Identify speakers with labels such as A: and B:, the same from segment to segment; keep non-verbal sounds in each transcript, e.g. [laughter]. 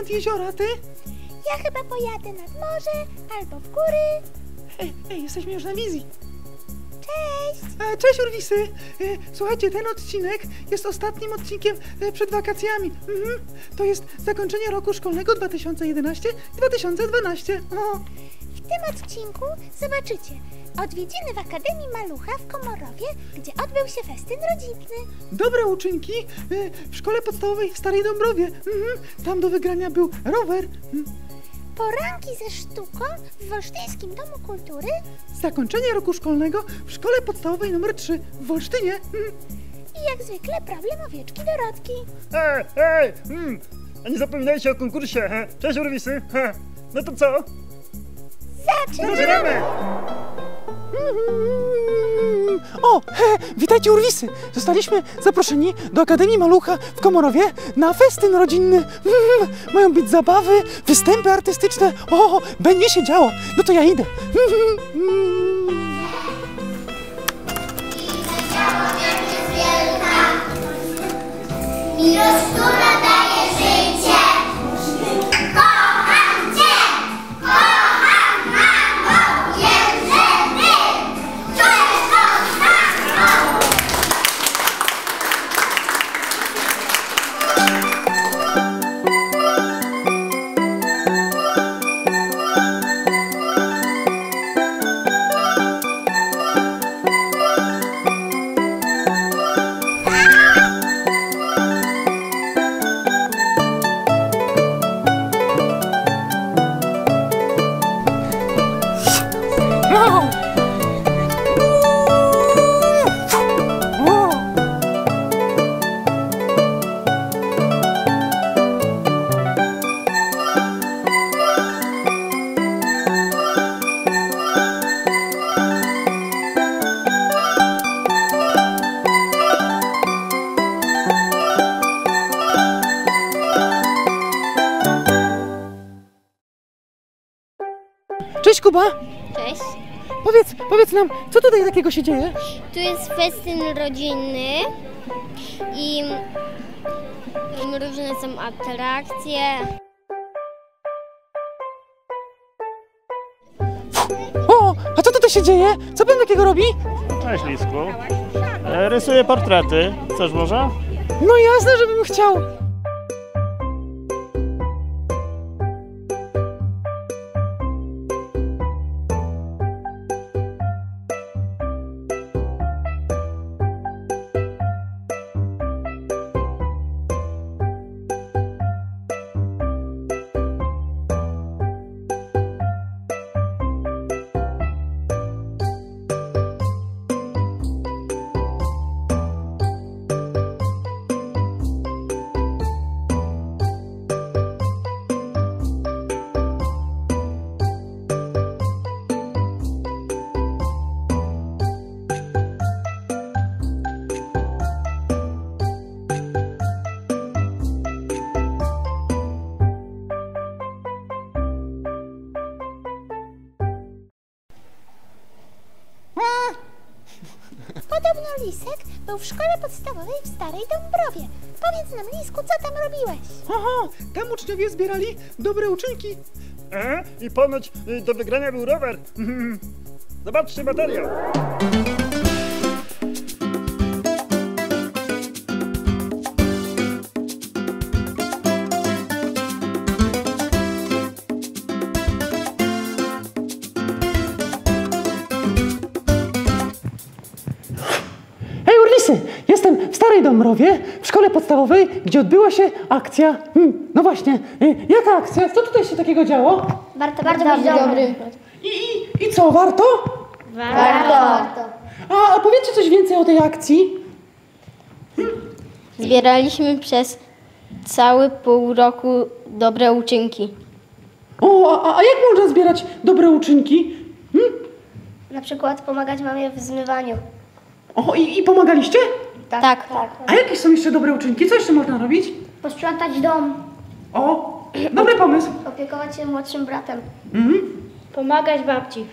A: nad jeziora, ty?
B: Ja chyba pojadę nad morze albo w góry.
A: Ej, ej, jesteśmy już na wizji.
B: Cześć!
A: E, Cześć Urwisy! E, Słuchajcie, ten odcinek jest ostatnim odcinkiem e, przed wakacjami. Mhm. To jest zakończenie roku szkolnego 2011-2012. O,
B: W tym odcinku zobaczycie odwiedziny w Akademii Malucha w Komorowie, gdzie odbył się festyn rodzinny.
A: dobre uczynki e, w szkole podstawowej w Starej Dąbrowie. Mhm. Tam do wygrania był rower. Mhm.
B: Poranki ze sztuką w Wolsztyńskim Domu Kultury
A: Zakończenie roku szkolnego w szkole podstawowej nr 3 w Wolsztynie. Mhm.
B: i jak zwykle problem owieczki Dorotki.
C: Ej, ej, mm. A nie zapominajcie o konkursie, he? Cześć Urwisy, he? No to co?
B: Zaczynamy!
A: O, he, witajcie Urwisy! Zostaliśmy zaproszeni do Akademii Malucha w Komorowie na festyn rodzinny. Mm, [laughs] mają być zabawy, występy artystyczne. O, będzie się działo. No to ja idę. [laughs]
D: Miłość, która daje życie.
A: Cześć Kuba!
E: Cześć.
A: Powiedz, powiedz nam, co tutaj takiego się dzieje?
E: Tu jest festyn rodzinny i różne są atrakcje.
A: O, a co tutaj się dzieje? Co pan takiego robi?
C: Cześć Lisku. E, rysuję portrety. Chcesz może?
A: No jasne, żebym chciał.
B: Podobno Lisek był w szkole podstawowej w Starej Dąbrowie. Powiedz nam, Lisku, co tam robiłeś?
A: Oho, tam uczniowie zbierali dobre uczynki.
C: E, I ponoć y, do wygrania był rower. [laughs] Zobaczcie materiał.
A: Starej Dąbrowie, w szkole podstawowej, gdzie odbyła się akcja. Hmm, no właśnie, y, jaka akcja? Co tutaj się takiego działo?
E: Warto, bardzo być dobry.
A: I, i, i co, warto?
E: Warto.
A: A, a powiedzcie coś więcej o tej akcji.
E: Zbieraliśmy przez cały pół roku dobre uczynki.
A: O, a, a jak można zbierać dobre uczynki? Hmm?
F: Na przykład pomagać mamie w zmywaniu.
A: O, i, i pomagaliście?
E: Tak. tak.
A: A jakie są jeszcze dobre uczynki? Co jeszcze można robić?
F: Posprzątać dom,
A: O, dobry pomysł.
F: opiekować się młodszym bratem.
A: Mhm.
F: Pomagać babci.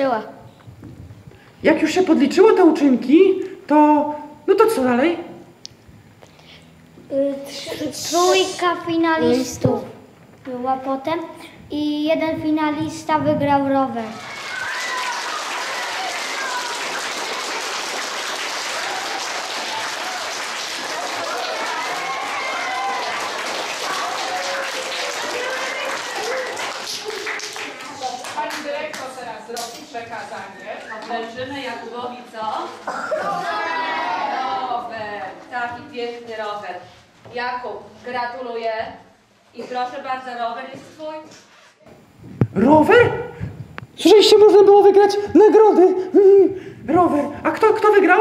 F: Uczynki liczyła.
A: Jak już się podliczyło te uczynki, to... No to co dalej?
G: Trójka finalistów była potem i jeden finalista wygrał rower.
H: Piękny rower. Jakub, gratuluję. I proszę bardzo, rower jest twój.
A: Rower? Słyszeliście, można było wygrać nagrody. Mm, rower. A kto, kto wygrał?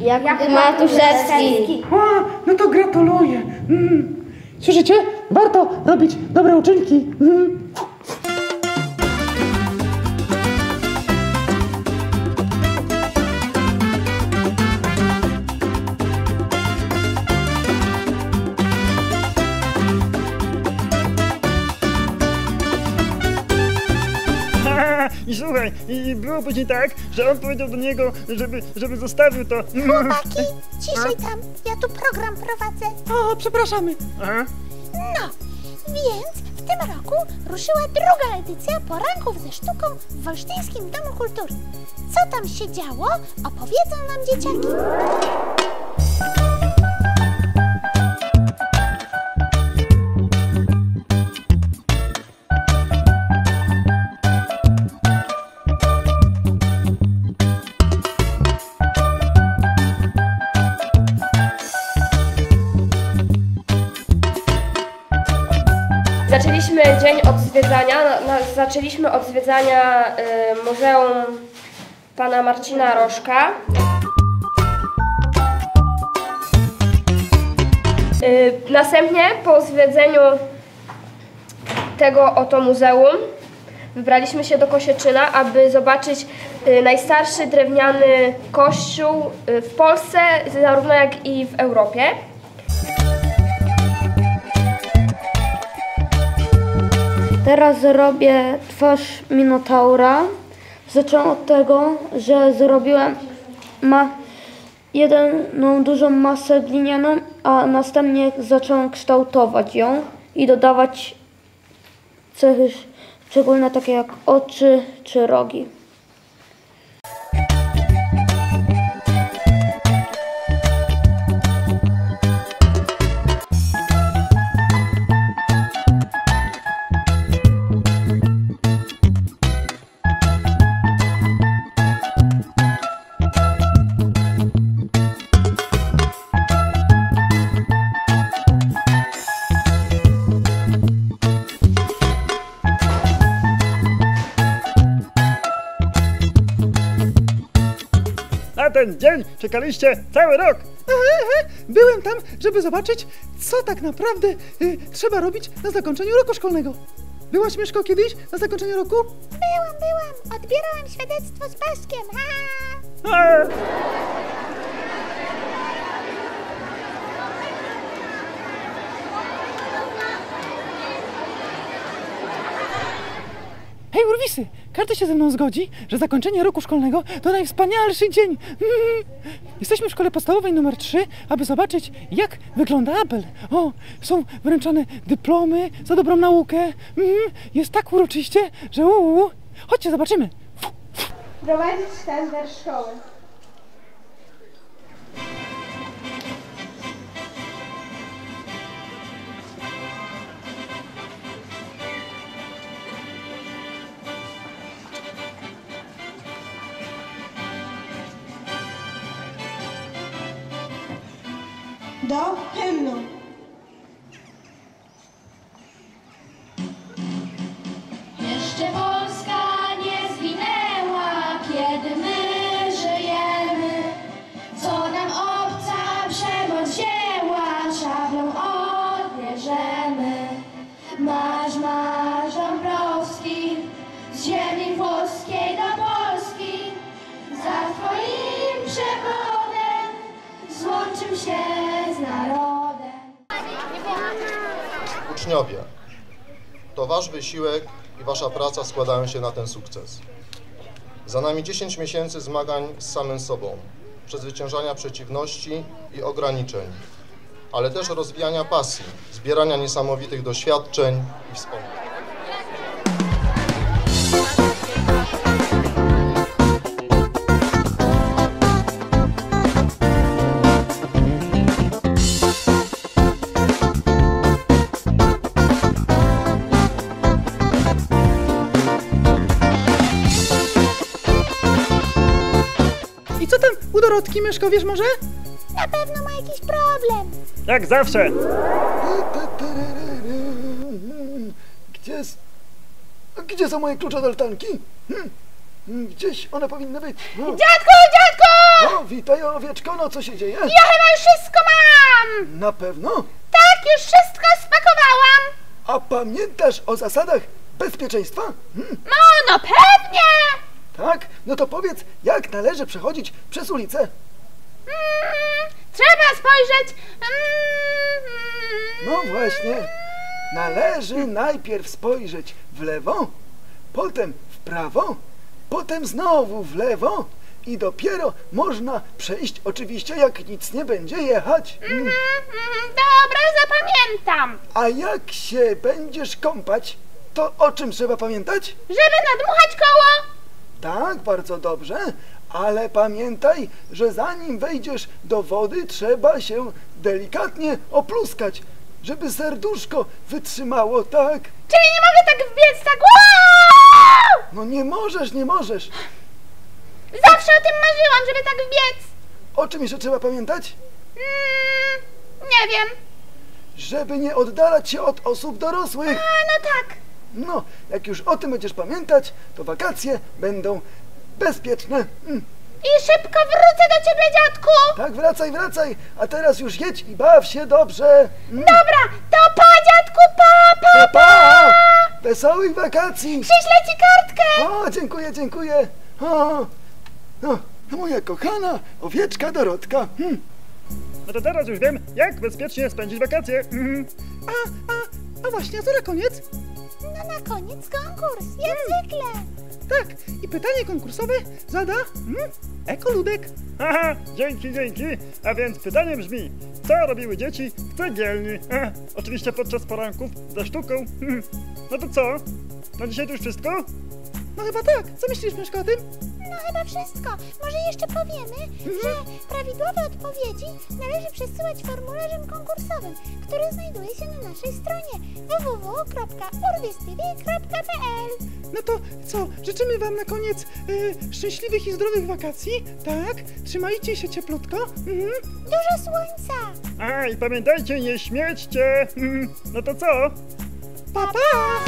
E: Jak Matuszewski.
A: A, no to gratuluję. Mm. Słyszycie? Warto robić dobre uczynki. Mm.
C: Słuchaj, i było później tak, że on powiedział do niego, żeby, żeby zostawił to.
B: Chłopaki, [laughs] ciszej tam, ja tu program prowadzę.
A: O, przepraszamy.
C: Aha.
B: No, więc w tym roku ruszyła druga edycja poranków ze sztuką w Wolsztyńskim Domu Kultury. Co tam się działo, opowiedzą nam dzieciaki.
I: Zaczęliśmy dzień od zwiedzania, na, zaczęliśmy od zwiedzania y, Muzeum Pana Marcina Rożka. Y, następnie po zwiedzeniu tego oto muzeum wybraliśmy się do Kosieczyna, aby zobaczyć y, najstarszy drewniany kościół y, w Polsce, zarówno jak i w Europie.
J: Teraz zrobię twarz Minotaura. Zacząłem od tego, że zrobiłem ma jedną dużą masę glinianą, a następnie zacząłem kształtować ją i dodawać cechy szczególne takie jak oczy czy rogi.
C: Na ten dzień czekaliście cały rok.
A: Byłem tam, żeby zobaczyć, co tak naprawdę y, trzeba robić na zakończeniu roku szkolnego. Byłaś, Mieszko, kiedyś na zakończeniu roku?
B: Byłam, byłam, odbierałam świadectwo z paszkiem. Ha!
C: A,
A: Hej, Urwisy! Każdy się ze mną zgodzi, że zakończenie roku szkolnego to najwspanialszy dzień. Mm. Jesteśmy w szkole podstawowej numer 3, aby zobaczyć, jak wygląda apel. O, są wręczane dyplomy za dobrą naukę. Mm. Jest tak uroczyście, że uu. Chodźcie, zobaczymy.
I: Prowadzić sztandar szkoły.
K: Do hymnu.
D: Jeszcze Polska nie zginęła, kiedy my żyjemy. Co nam obca przemoc wzięła, szablą odbierzemy. Marsz, marsz Dąbrowski, z ziemi włoskiej do Polski. Za twoim przewodem złączym się z narodem.
L: Uczniowie, To wasz wysiłek i wasza praca składają się na ten sukces. Za nami 10 miesięcy zmagań z samym sobą, przezwyciężania przeciwności i ograniczeń, ale też rozwijania pasji, zbierania niesamowitych doświadczeń i wspomnień.
A: Tam u Dorotki, Myszko, wiesz może?
B: Na pewno ma jakiś problem.
C: Jak zawsze.
M: Gdzie jest... Gdzie są moje klucze do altanki? Hmm? Gdzieś one powinny być. No.
B: Dziadku, dziadku!
M: O, witaj owieczko, no co się dzieje?
B: Ja chyba już wszystko mam!
M: Na pewno?
B: Tak, już wszystko spakowałam!
M: A pamiętasz o zasadach bezpieczeństwa? Hmm?
B: No, no pewnie!
M: Tak? No to powiedz, jak należy przechodzić przez ulicę?
B: Mm, trzeba spojrzeć...
M: No właśnie. Należy najpierw spojrzeć w lewo, potem w prawo, potem znowu w lewo i dopiero można przejść oczywiście jak nic nie będzie jechać. Mm.
B: Mm, dobra, zapamiętam.
M: A jak się będziesz kąpać, to o czym trzeba pamiętać?
B: Żeby nadmuchać koło.
M: Tak, bardzo dobrze, ale pamiętaj, że zanim wejdziesz do wody, trzeba się delikatnie opluskać, żeby serduszko wytrzymało, tak?
B: Czyli nie mogę tak wbiec, tak wow!
M: No nie możesz, nie możesz.
B: Zawsze o tym marzyłam, żeby tak wbiec.
M: O czym jeszcze trzeba pamiętać?
B: Mm, nie wiem.
M: Żeby nie oddalać się od osób dorosłych.
B: A, no tak.
M: No, jak już o tym będziesz pamiętać, to wakacje będą bezpieczne. Mm.
B: I szybko wrócę do ciebie, dziadku.
M: Tak, wracaj, wracaj, a teraz już jedź i baw się dobrze. Mm.
B: Dobra, to pa, dziadku, pa, pa,
M: Pa, pa! Wesołych wakacji!
B: Przyślę ci kartkę.
M: O, dziękuję, dziękuję. O, no, moja kochana owieczka Dorotka. Hmm.
C: No to teraz już wiem, jak bezpiecznie spędzić wakacje. Mhm.
A: A, a, a właśnie, a co na koniec?
B: No na koniec konkurs, jak zwykle.
A: Tak, i pytanie konkursowe zada hmm, Ekoludek.
C: Aha, dzięki, dzięki. A więc pytanie brzmi, co robiły dzieci w cegielni? Oczywiście podczas poranków ze sztuką. Mhm. No to co? Na dzisiaj to już wszystko?
A: No chyba tak. Co myślisz, Myszko, o tym?
B: No chyba wszystko. Może jeszcze powiemy, że prawidłowe odpowiedzi należy przesyłać formularzem konkursowym, który znajduje się na naszej stronie www.urwistv.pl
A: No to co, życzymy wam na koniec y, szczęśliwych i zdrowych wakacji, tak? Trzymajcie się cieplutko. Mhm.
B: Dużo słońca.
C: A i pamiętajcie, nie śmiećcie. Mhm. No to co?
A: Pa, pa!